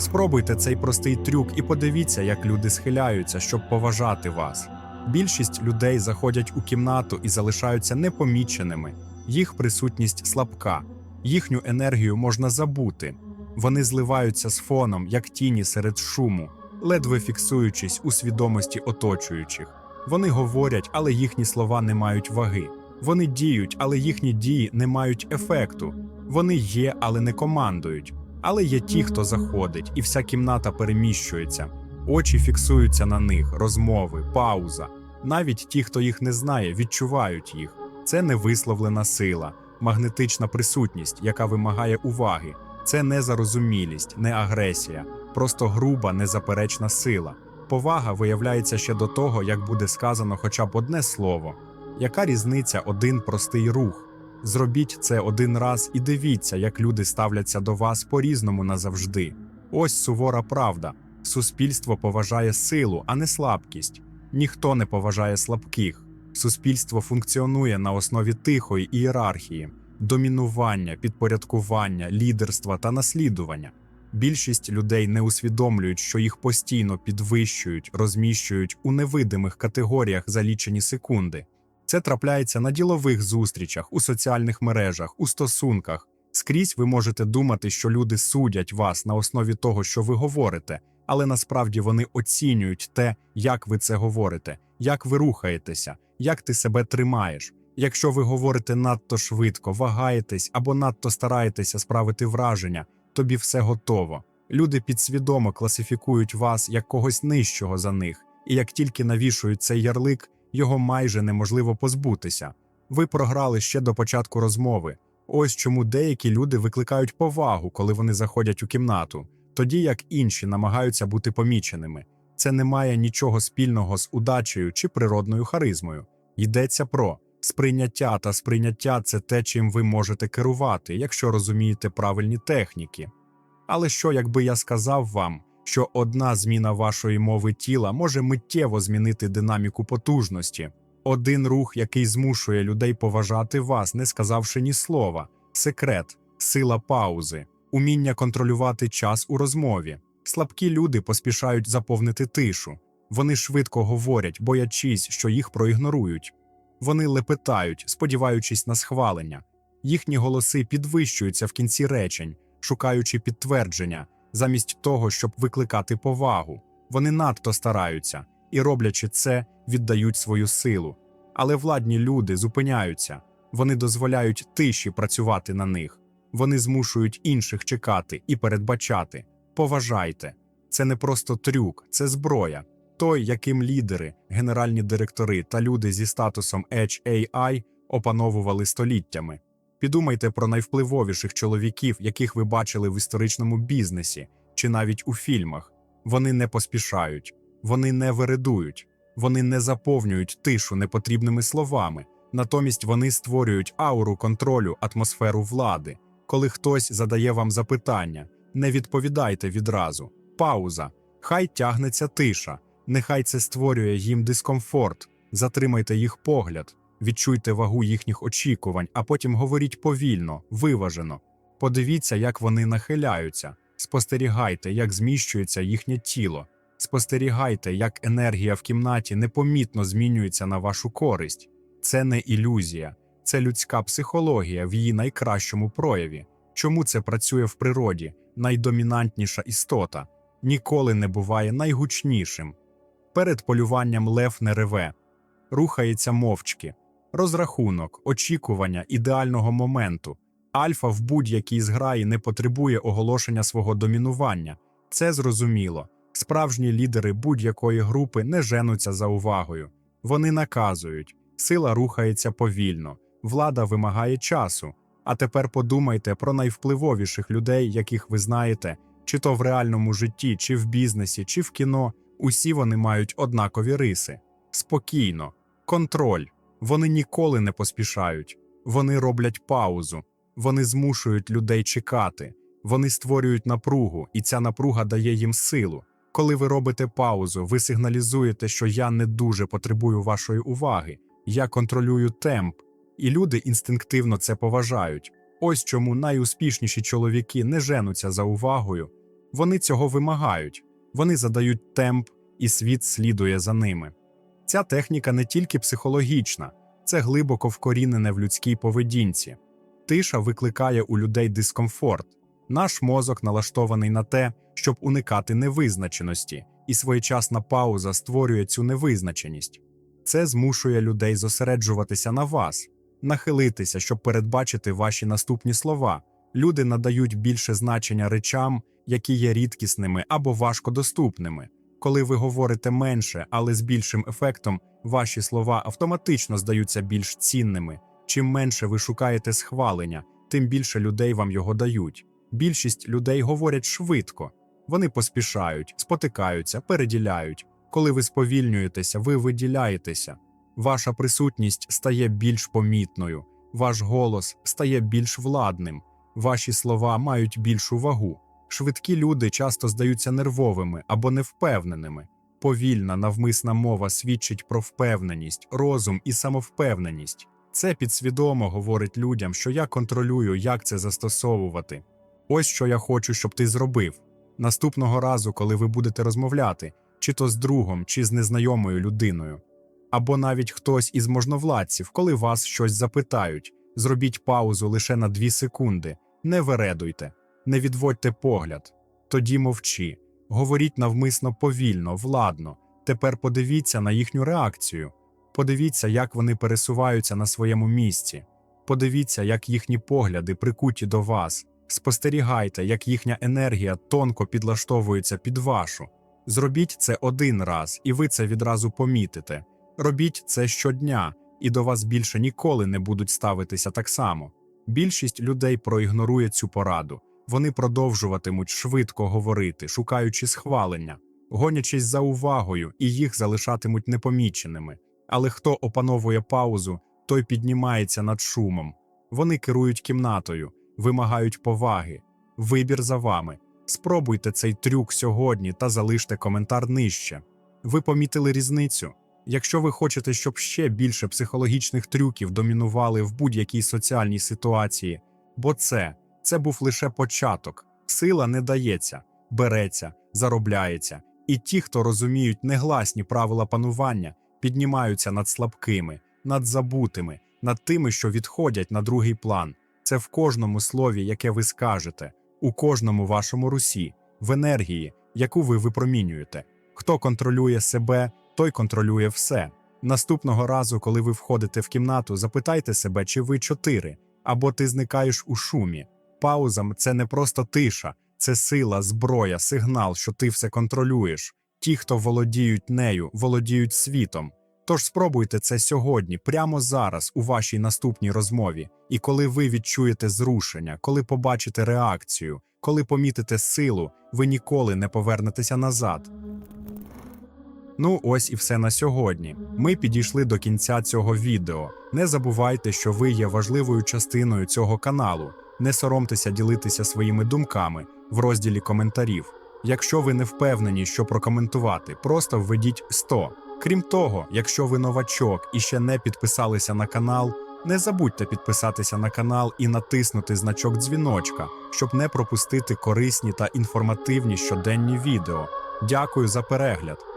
Спробуйте цей простий трюк і подивіться, як люди схиляються, щоб поважати вас. Більшість людей заходять у кімнату і залишаються непоміченими. Їх присутність слабка, їхню енергію можна забути. Вони зливаються з фоном, як тіні серед шуму, ледве фіксуючись у свідомості оточуючих. Вони говорять, але їхні слова не мають ваги. Вони діють, але їхні дії не мають ефекту. Вони є, але не командують. Але є ті, хто заходить, і вся кімната переміщується. Очі фіксуються на них, розмови, пауза. Навіть ті, хто їх не знає, відчувають їх. Це невисловлена сила, магнетична присутність, яка вимагає уваги. Це не зарозумілість, не агресія, просто груба, незаперечна сила. Повага виявляється ще до того, як буде сказано хоча б одне слово. Яка різниця один простий рух? Зробіть це один раз і дивіться, як люди ставляться до вас по-різному назавжди. Ось сувора правда. Суспільство поважає силу, а не слабкість. Ніхто не поважає слабких. Суспільство функціонує на основі тихої ієрархії, домінування, підпорядкування, лідерства та наслідування. Більшість людей не усвідомлюють, що їх постійно підвищують, розміщують у невидимих категоріях за лічені секунди. Це трапляється на ділових зустрічах, у соціальних мережах, у стосунках. Скрізь ви можете думати, що люди судять вас на основі того, що ви говорите, але насправді вони оцінюють те, як ви це говорите, як ви рухаєтеся, як ти себе тримаєш. Якщо ви говорите надто швидко, вагаєтесь або надто стараєтеся справити враження, тобі все готово. Люди підсвідомо класифікують вас як когось нижчого за них, і як тільки навішують цей ярлик, його майже неможливо позбутися. Ви програли ще до початку розмови. Ось чому деякі люди викликають повагу, коли вони заходять у кімнату, тоді як інші намагаються бути поміченими. Це не має нічого спільного з удачею чи природною харизмою. Йдеться про сприйняття та сприйняття це те, чим ви можете керувати, якщо розумієте правильні техніки. Але що, якби я сказав вам, що одна зміна вашої мови тіла може миттєво змінити динаміку потужності, один рух, який змушує людей поважати вас, не сказавши ні слова, секрет, сила паузи, уміння контролювати час у розмові. Слабкі люди поспішають заповнити тишу. Вони швидко говорять, боячись, що їх проігнорують. Вони лепетають, сподіваючись на схвалення. Їхні голоси підвищуються в кінці речень, шукаючи підтвердження, замість того, щоб викликати повагу. Вони надто стараються і, роблячи це, віддають свою силу. Але владні люди зупиняються, вони дозволяють тиші працювати на них, вони змушують інших чекати і передбачати. Поважайте, це не просто трюк, це зброя. Той, яким лідери, генеральні директори та люди зі статусом HAI опановували століттями. Підумайте про найвпливовіших чоловіків, яких ви бачили в історичному бізнесі чи навіть у фільмах. Вони не поспішають, вони не вередують, вони не заповнюють тишу непотрібними словами. Натомість вони створюють ауру контролю, атмосферу влади. Коли хтось задає вам запитання, не відповідайте відразу. Пауза. Хай тягнеться тиша. Нехай це створює їм дискомфорт. Затримайте їх погляд, відчуйте вагу їхніх очікувань, а потім говоріть повільно, виважено. Подивіться, як вони нахиляються. Спостерігайте, як зміщується їхнє тіло. Спостерігайте, як енергія в кімнаті непомітно змінюється на вашу користь. Це не ілюзія, це людська психологія в її найкращому прояві. Чому це працює в природі? Найдомінантніша істота ніколи не буває найгучнішим. Перед полюванням лев не реве, рухається мовчки, розрахунок, очікування ідеального моменту. Альфа в будь-якій зграї не потребує оголошення свого домінування. Це зрозуміло. Справжні лідери будь-якої групи не женуться за увагою. Вони наказують, сила рухається повільно, влада вимагає часу. А тепер подумайте про найвпливовіших людей, яких ви знаєте, чи то в реальному житті, чи в бізнесі, чи в кіно. Усі вони мають однакові риси. Спокійно, контроль. Вони ніколи не поспішають. Вони роблять паузу, вони змушують людей чекати, вони створюють напругу, і ця напруга дає їм силу. Коли ви робите паузу, ви сигналізуєте, що я не дуже потребую вашої уваги, я контролюю темп, і люди інстинктивно це поважають. Ось чому найуспішніші чоловіки не женуться за увагою, Вони цього вимагають, вони задають темп, і світ слідує за ними. Ця техніка не тільки психологічна, це глибоко вкорінене в людській поведінці. Тиша викликає у людей дискомфорт. Наш мозок налаштований на те, щоб уникати невизначеності, і своєчасна пауза створює цю невизначеність. Це змушує людей зосереджуватися на вас, нахилитися, щоб передбачити ваші наступні слова. Люди надають більше значення речам, які є рідкісними або важкодоступними. Коли ви говорите менше, але з більшим ефектом, ваші слова автоматично здаються більш цінними. Чим менше ви шукаєте схвалення, тим більше людей вам його дають. Більшість людей говорять швидко, вони поспішають, спотикаються, переділяють. Коли ви сповільнюєтеся, ви виділяєтеся. Ваша присутність стає більш помітною, ваш голос стає більш владним, ваші слова мають більшу вагу. Швидкі люди часто здаються нервовими або невпевненими. Повільна навмисна мова свідчить про впевненість, розум і самовпевненість. Це підсвідомо говорить людям, що я контролюю, як це застосовувати. Ось що я хочу, щоб ти зробив. Наступного разу, коли ви будете розмовляти, чи то з другом, чи з незнайомою людиною, або навіть хтось із можновладців, коли вас щось запитають, зробіть паузу лише на дві секунди, не вередуйте, не відводьте погляд, тоді мовчи, говоріть навмисно повільно, владно. Тепер подивіться на їхню реакцію. Подивіться, як вони пересуваються на своєму місці. Подивіться, як їхні погляди прикуті до вас. Спостерігайте, як їхня енергія тонко підлаштовується під вашу. Зробіть це один раз, і ви це відразу помітите. Робіть це щодня, і до вас більше ніколи не будуть ставитися так само. Більшість людей проігнорує цю пораду. Вони продовжуватимуть швидко говорити, шукаючи схвалення, гонячись за увагою, і їх залишатимуть непоміченими. Але хто опановує паузу, той піднімається над шумом. Вони керують кімнатою, вимагають поваги. Вибір за вами. Спробуйте цей трюк сьогодні та залиште коментар нижче. Ви помітили різницю? Якщо ви хочете, щоб ще більше психологічних трюків домінували в будь-якій соціальній ситуації, бо це, це був лише початок. Сила не дається, береться, заробляється, і ті, хто розуміють негласні правила панування, піднімаються над слабкими, над забутими, над тими, що відходять на другий план. Це в кожному слові, яке ви скажете, у кожному вашому русі, в енергії, яку ви випромінюєте. Хто контролює себе, той контролює все. Наступного разу, коли ви входите в кімнату, запитайте себе, чи ви чотири, або ти зникаєш у шумі. Паузам це не просто тиша, це сила, зброя, сигнал, що ти все контролюєш. Ті, хто володіють нею, володіють світом. Тож спробуйте це сьогодні, прямо зараз, у вашій наступній розмові. І коли ви відчуєте зрушення, коли побачите реакцію, коли помітите силу, ви ніколи не повернетеся назад. Ну, ось і все на сьогодні. Ми підійшли до кінця цього відео. Не забувайте, що ви є важливою частиною цього каналу. Не соромтеся ділитися своїми думками в розділі коментарів. Якщо ви не впевнені, що прокоментувати, просто введіть 100. Крім того, якщо ви новачок і ще не підписалися на канал, не забудьте підписатися на канал і натиснути значок дзвіночка, щоб не пропустити корисні та інформативні щоденні відео. Дякую за перегляд!